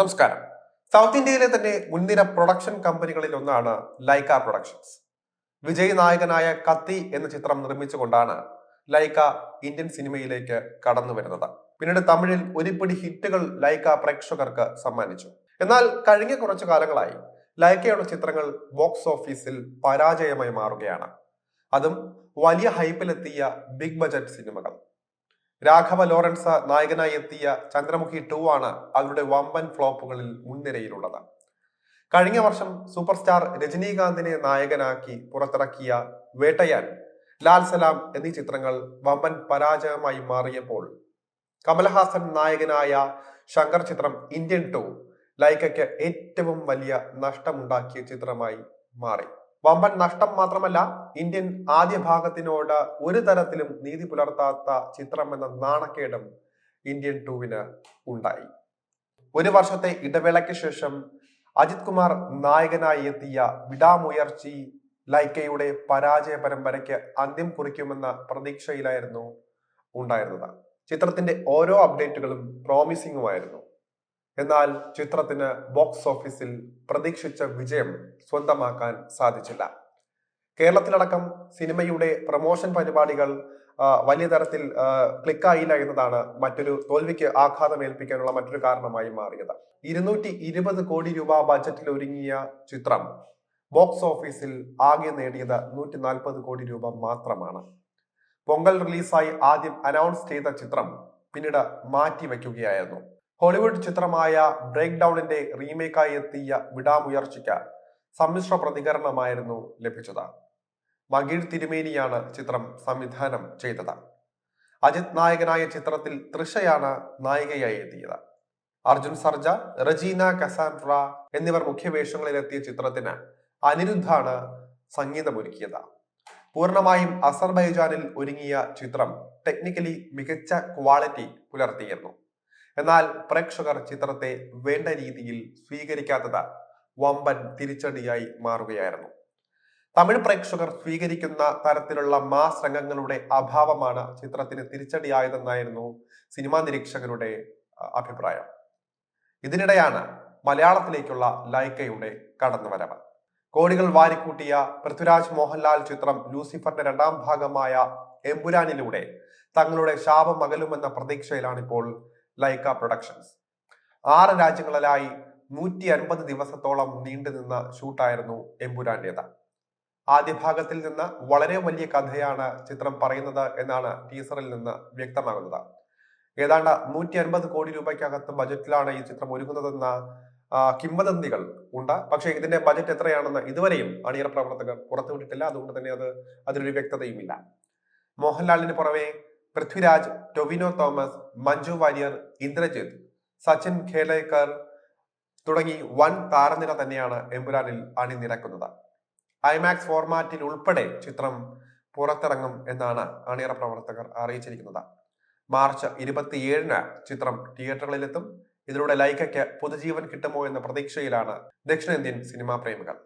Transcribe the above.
നമസ്കാരം. സൗത്ത് ഇന്ത്യയിലെ തന്നെ മുൻനിര പ്രൊഡക്ഷൻ കമ്പനികളിൽ ഒന്നാണ് ലൈക്ക പ്രൊഡക്ഷൻസ് വിജയ് നായകനായ കത്തി എന്ന ചിത്രം നിർമ്മിച്ചുകൊണ്ടാണ് ലൈക്ക ഇന്ത്യൻ സിനിമയിലേക്ക് കടന്നു വരുന്നത്. പിന്നീട് തമിഴിൽ ഒരുപിടി ഹിറ്റുകൾ ലൈക്ക പ്രേക്ഷകർക്ക് സമ്മാനിച്ചു. എന്നാൽ കഴിഞ്ഞ കുറച്ചു കാലങ്ങളായി ലൈക്കയുടെ ചിത്രങ്ങൾ ബോക്സ് ഓഫീസിൽ പരാജയമായി മാറുകയാണ്. അതും വലിയ ഹൈപ്പിലെത്തിയ ബിഗ് ബജറ്റ് സിനിമകൾ രാഘവ ലോറൻസ് നായകനായി എത്തിയ ചന്ദ്രമുഖി ടു ആണ് അവരുടെ വമ്പൻ ഫ്ലോപ്പുകളിൽ മുൻനിരയിലുള്ളത്. കഴിഞ്ഞ വർഷം സൂപ്പർ സ്റ്റാർ രജനീകാന്തിനെ നായകനാക്കി പുറത്തിറക്കിയ വേട്ടയാൻ ലാൽ സലാം എന്നീ ചിത്രങ്ങൾ വമ്പൻ പരാജയമായി മാറിയപ്പോൾ കമൽഹാസൻ നായകനായ ശങ്കർ ചിത്രം ഇന്ത്യൻ ടു ലൈക്കയ്ക്ക് ഏറ്റവും വലിയ നഷ്ടമുണ്ടാക്കിയ ചിത്രമായി മാറി. വമ്പൻ നഷ്ടം മാത്രമല്ല ഇന്ത്യൻ ആദ്യ ഭാഗത്തിനോട് ഒരു തരത്തിലും നീതി പുലർത്താത്ത ചിത്രം എന്ന നാണക്കേടും ഇന്ത്യൻ ടൂവിന് ഉണ്ടായി. ഒരു വർഷത്തെ ഇടവേളയ്ക്ക് ശേഷം അജിത് കുമാർ നായകനായി എത്തിയ വിടാമുയർച്ചി ലൈക്കയുടെ പരാജയ പരമ്പരയ്ക്ക് അന്ത്യം കുറിക്കുമെന്ന പ്രതീക്ഷയിലായിരുന്നു ഉണ്ടായിരുന്നത്. ചിത്രത്തിന്റെ ഓരോ അപ്ഡേറ്റുകളും പ്രോമിസിംഗുമായിരുന്നു എന്നാൽ ചിത്രത്തിന് ബോക്സ് ഓഫീസിൽ പ്രതീക്ഷിച്ച വിജയം സ്വന്തമാക്കാൻ സാധിച്ചില്ല. കേരളത്തിലടക്കം സിനിമയുടെ പ്രൊമോഷൻ പരിപാടികൾ വലിയ തരത്തിൽ ക്ലിക്കായില്ല എന്നതാണ് മറ്റൊരു തോൽവിക്ക് ആഘാതം ഏൽപ്പിക്കാനുള്ള മറ്റൊരു കാരണമായി മാറിയത്. ഇരുന്നൂറ്റി ഇരുപത് കോടി രൂപ ബജറ്റിൽ ഒരുങ്ങിയ ചിത്രം ബോക്സ് ഓഫീസിൽ ആകെ നേടിയത് നൂറ്റി നാൽപ്പത് കോടി രൂപ മാത്രമാണ്. പൊങ്കൽ റിലീസായി ആദ്യം അനൗൺസ് ചെയ്ത ചിത്രം പിന്നീട് മാറ്റിവെക്കുകയായിരുന്നു. ഹോളിവുഡ് ചിത്രമായ ബ്രേക്ക് ഡൗണിന്റെ റീമേക്കായി എത്തിയ വിടാമുയർച്ചയ്ക്ക് സമ്മിശ്ര പ്രതികരണമായിരുന്നു ലഭിച്ചത്. മകീഴ് തിരുമേനിയാണ് ചിത്രം സംവിധാനം ചെയ്തത്. അജിത് നായകനായ ചിത്രത്തിൽ തൃഷയാണ് നായികയായി എത്തിയത്. അർജുൻ സർജ റജീന കസാൻഡ്ര എന്നിവർ മുഖ്യവേഷങ്ങളിലെത്തിയ ചിത്രത്തിന് അനിരുദ്ധാണ് സംഗീതമൊരുക്കിയത്. പൂർണമായും അസർബൈജാനിൽ ഒരുങ്ങിയ ചിത്രം ടെക്നിക്കലി മികച്ച ക്വാളിറ്റി പുലർത്തിയിരുന്നു. എന്നാൽ പ്രേക്ഷകർ ചിത്രത്തെ വേണ്ട രീതിയിൽ സ്വീകരിക്കാത്തത് വമ്പൻ തിരിച്ചടിയായി മാറുകയായിരുന്നു. തമിഴ് പ്രേക്ഷകർ സ്വീകരിക്കുന്ന തരത്തിലുള്ള മാസ് രംഗങ്ങളുടെ അഭാവമാണ് ചിത്രത്തിന് തിരിച്ചടിയായതെന്നായിരുന്നു സിനിമാ നിരീക്ഷകരുടെ അഭിപ്രായം. ഇതിനിടെയാണ് മലയാളത്തിലേക്കുള്ള ലൈക്കയുടെ കടന്നുവരവ്. കോടികൾ വാരിക്കൂട്ടിയ പൃഥ്വിരാജ് മോഹൻലാൽ ചിത്രം ലൂസിഫറിന്റെ രണ്ടാം ഭാഗമായ എമ്പുരാനിലൂടെ തങ്ങളുടെ ശാപം അകലുമെന്ന പ്രതീക്ഷയിലാണിപ്പോൾ ലൈക്ക പ്രൊഡക്ഷൻസ് ആറ് രാജ്യങ്ങളിലായി നൂറ്റി അൻപത് ദിവസത്തോളം നീണ്ടുനിന്ന ഷൂട്ടായിരുന്നു എമ്പുരാന്റേത് ആദ്യ ഭാഗത്തിൽ നിന്ന് വളരെ വലിയ കഥയാണ് ചിത്രം പറയുന്നത് എന്നാണ് ടീസറിൽ നിന്ന് വ്യക്തമാകുന്നത്. ഏതാണ്ട് നൂറ്റി അൻപത് കോടി രൂപയ്ക്കകത്ത് ബജറ്റിലാണ് ഈ ചിത്രം ഒരുങ്ങുന്നതെന്ന കിംവദന്തികൾ ഉണ്ട്. പക്ഷേ ഇതിന്റെ ബജറ്റ് എത്രയാണെന്ന് ഇതുവരെയും അണിയറ പ്രവർത്തകർ പുറത്തുവിട്ടിട്ടില്ല അതുകൊണ്ട് തന്നെ അത് അതിനൊരു വ്യക്തതയുമില്ല. മോഹൻലാലിന് പുറമെ പൃഥ്വിരാജ് ടൊവിനോ തോമസ് മഞ്ജു വാര്യർ ഇന്ദ്രജിത്ത് സച്ചിൻ ഖേലേക്കർ തുടങ്ങി വൻ താരനിര തന്നെയാണ് എമ്പുരാനിൽ അണിനിരക്കുന്നത്. ഐമാക്സ് ഫോർമാറ്റിൽ ഉൾപ്പെടെ ചിത്രം പുറത്തിറങ്ങും എന്നാണ് അണിയറ പ്രവർത്തകർ അറിയിച്ചിരിക്കുന്നത്. മാർച്ച് ഇരുപത്തിയേഴിന് ചിത്രം തിയേറ്ററുകളിലെത്തും. ഇതിലൂടെ ലൈക്കയ്ക്ക് പുതുജീവൻ കിട്ടുമോ എന്ന പ്രതീക്ഷയിലാണ് ദക്ഷിണേന്ത്യൻ സിനിമാ പ്രേമികൾ.